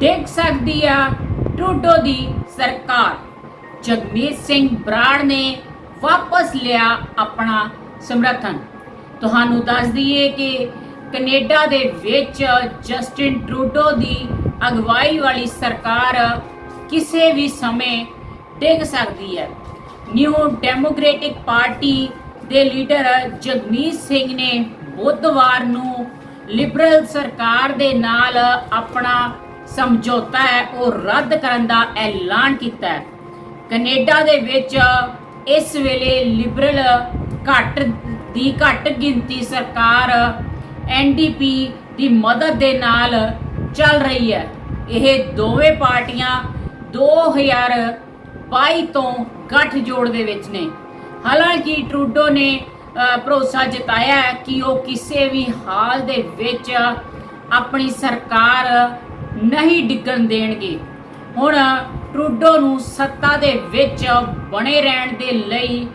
ਡਿੱਗ ਸਕਦੀ ਆ ਟੂਡੋ ਦੀ ਸਰਕਾਰ। ਜਗਮੀਤ ਸਿੰਘ ਬਰਾੜ ਨੇ ਵਾਪਸ ਲਿਆ ਆਪਣਾ ਸਮਰਥਨ। ਤੁਹਾਨੂੰ ਦੱਸ ਦਈਏ ਕਿ ਕੈਨੇਡਾ ਦੇ ਵਿੱਚ ਜਸਟਿਨ ਟਰੂਡੋ ਦੀ ਅਗਵਾਈ ਵਾਲੀ ਸਰਕਾਰ ਕਿਸੇ ਵੀ ਸਮੇਂ ਡਿੱਗ ਸਕਦੀ ਹੈ। ਨਿਊ ਡੈਮੋਕ੍ਰੈਟਿਕ ਪਾਰਟੀ ਦੇ ਲੀਡਰ ਜਗਮੀਤ ਸਿੰਘ ਨੇ ਬੁੱਧਵਾਰ ਨੂੰ ਲਿਬਰਲ ਸਰਕਾਰ ਦੇ ਨਾਲ ਆਪਣਾ ਸਮਝੌਤਾ ਹੈ, ਉਹ ਰੱਦ ਕਰਨ ਦਾ ਐਲਾਨ ਕੀਤਾ ਹੈ। ਕੈਨੇਡਾ ਦੇ ਵਿੱਚ ਇਸ ਵੇਲੇ ਲਿਬਰਲ ਘੱਟ, ਦੀ ਘੱਟ ਗਿਣਤੀ ਸਰਕਾਰ ਐਨਡੀਪੀ ਦੀ ਮਦਦ ਦੇ ਨਾਲ ਚੱਲ ਰਹੀ ਹੈ। ਇਹ ਦੋਵੇਂ ਪਾਰਟੀਆਂ 2022 ਤੋਂ ਗੱਠਜੋੜ ਦੇ ਵਿੱਚ ਨੇ। ਹਾਲਾਂਕਿ ਟਰੂਡੋ ਨੇ ਭਰੋਸਾ ਜਤਾਇਆ ਹੈ ਕਿ ਉਹ ਕਿਸੇ ਵੀ ਹਾਲ ਦੇ ਵਿੱਚ ਆਪਣੀ ਸਰਕਾਰ ਨਹੀਂ ਡਿੱਗਣ ਦੇਣਗੇ। ਹੁਣ ਟਰੂਡੋ ਨੂੰ ਸੱਤਾ ਦੇ ਵਿੱਚ ਬਣੇ ਰਹਿਣ ਦੇ ਲਈ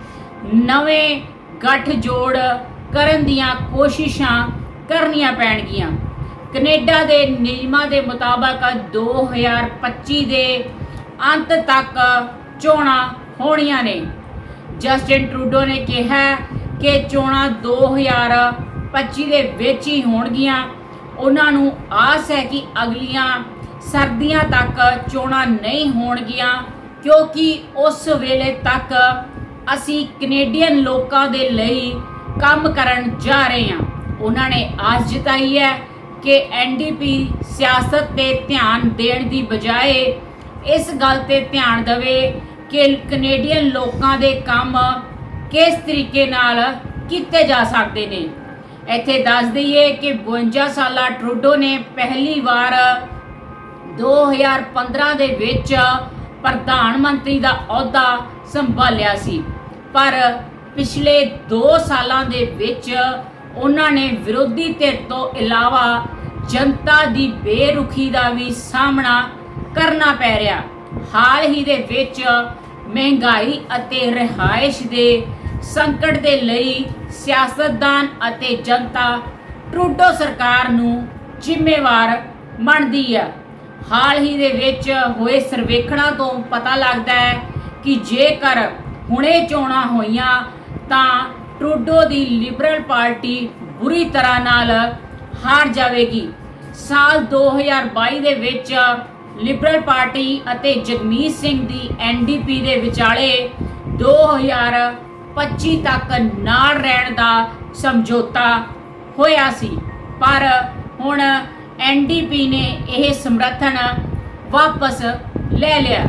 ਨਵੇਂ ਗੱਠਜੋੜ ਕਰਨ ਦੀਆਂ ਕੋਸ਼ਿਸ਼ਾਂ ਕਰਨੀਆਂ ਪੈਣਗੀਆਂ। ਕੈਨੇਡਾ ਦੇ ਨਿਯਮਾਂ ਦੇ ਮੁਤਾਬਕ 2025 ਦੇ ਅੰਤ ਤੱਕ ਚੋਣਾਂ ਹੋਣੀਆਂ ਨੇ। ਜਸਟਿਨ ਟਰੂਡੋ ਨੇ ਕਿਹਾ ਕਿ ਚੋਣਾਂ 2025 ਦੇ ਵਿੱਚ ਹੀ ਹੋਣਗੀਆਂ। ਉਹਨਾਂ ਨੂੰ ਆਸ ਹੈ ਕਿ ਅਗਲੀਆਂ ਸਰਦੀਆਂ ਤੱਕ ਚੋਣਾਂ ਨਹੀਂ ਹੋਣਗੀਆਂ, ਕਿਉਂਕਿ ਉਸ ਵੇਲੇ ਤੱਕ ਅਸੀਂ ਕੈਨੇਡੀਅਨ ਲੋਕਾਂ ਦੇ ਲਈ ਕੰਮ ਕਰਨ ਜਾ ਰਹੇ ਹਾਂ। ਉਹਨਾਂ ਨੇ ਆਸ ਜਤਾਈ ਹੈ ਕਿ ਐਨਡੀਪੀ ਸਿਆਸਤ ਤੇ ਧਿਆਨ ਦੇਣ ਦੀ ਬਜਾਏ ਇਸ ਗੱਲ ਤੇ ਧਿਆਨ ਦੇਵੇ ਕਿ ਕੈਨੇਡੀਅਨ ਲੋਕਾਂ ਦੇ ਕੰਮ ਕਿਸ ਤਰੀਕੇ ਨਾਲ ਕੀਤੇ ਜਾ ਸਕਦੇ ਨੇ। ਇੱਥੇ ਦੱਸ ਦਈਏ ਕਿ 52 ਸਾਲਾ ਟਰੂਡੋ ਨੇ ਪਹਿਲੀ ਵਾਰ 2015 ਦੇ ਵਿੱਚ ਪ੍ਰਧਾਨ ਮੰਤਰੀ ਦਾ ਅਹੁਦਾ ਸੰਭਾਲਿਆ ਸੀ। ਪਰ ਪਿਛਲੇ 2 ਸਾਲਾਂ ਦੇ ਵਿੱਚ ਉਹਨਾਂ ਨੇ ਵਿਰੋਧੀ ਧਿਰ ਤੋਂ ਇਲਾਵਾ ਜਨਤਾ ਦੀ ਬੇਰੁਖੀ ਦਾ ਵੀ ਸਾਹਮਣਾ ਕਰਨਾ ਪੈ ਰਿਹਾ। ਹਾਲ ਹੀ ਦੇ ਵਿੱਚ ਮਹਿੰਗਾਈ ਅਤੇ ਰਿਹਾਇਸ਼ ਦੇ ਸੰਕਟ ਦੇ ਲਈ ਸਿਆਸਤਦਾਨ ਅਤੇ ਜਨਤਾ ਟਰੂਡੋ ਸਰਕਾਰ ਨੂੰ ਜ਼ਿੰਮੇਵਾਰ ਮੰਨਦੀ ਹੈ। ਹਾਲ ਹੀ ਦੇ ਵਿੱਚ ਹੋਏ ਸਰਵੇਖਣਾਂ ਤੋਂ ਪਤਾ ਲੱਗਦਾ ਹੈ ਕਿ ਜੇਕਰ ਹੁਣੇ ਚੋਣਾਂ ਹੋਈਆਂ, ਤਾਂ ਟਰੂਡੋ ਦੀ ਲਿਬਰਲ ਪਾਰਟੀ ਬੁਰੀ ਤਰ੍ਹਾਂ ਨਾਲ ਹਾਰ ਜਾਵੇਗੀ। ਸਾਲ 2022 ਦੇ ਵਿੱਚ ਲਿਬਰਲ ਪਾਰਟੀ ਅਤੇ ਜਗਮੀਤ ਸਿੰਘ ਦੀ ਐਨਡੀਪੀ ਦੇ ਵਿਚਾਲੇ 2025 ਤੱਕ ਨਾਲ ਰਹਿਣ ਦਾ ਸਮਝੌਤਾ ਹੋਇਆ ਸੀ। ਪਰ ਹੁਣ ਐਨਡੀਪੀ ਨੇ ਇਹ ਸਮਰਥਨ ਵਾਪਸ ਲੈ ਲਿਆ।